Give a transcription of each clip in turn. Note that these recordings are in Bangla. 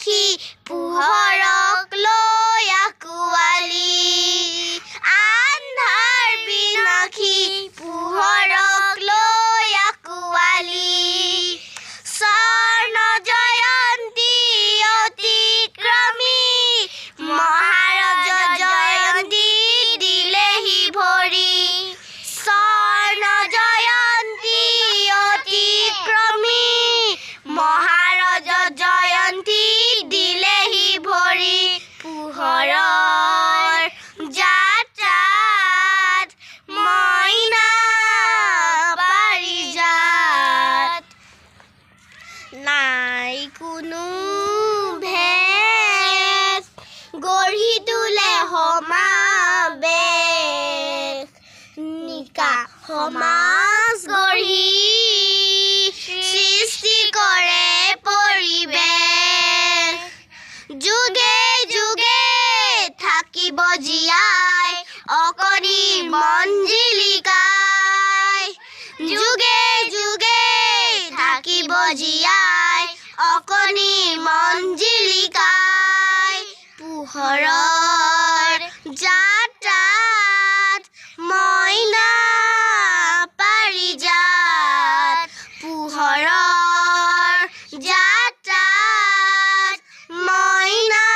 দেখি পুহর নাই কোনো ভেষ গঢ়ি তোলে সমাবেশ। নিকা সমাজ গঢ়ি সৃষ্টি কৰে পৰিৱেশ। যোগে যোগে থাকিব জীয়াই, অকণি মঞ্জিলিকা হরর যাতাত ময়না পারিজাত পুহরর যাতাত ময়না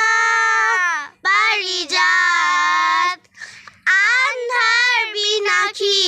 পারিজাত। আন্ধার বিনাখী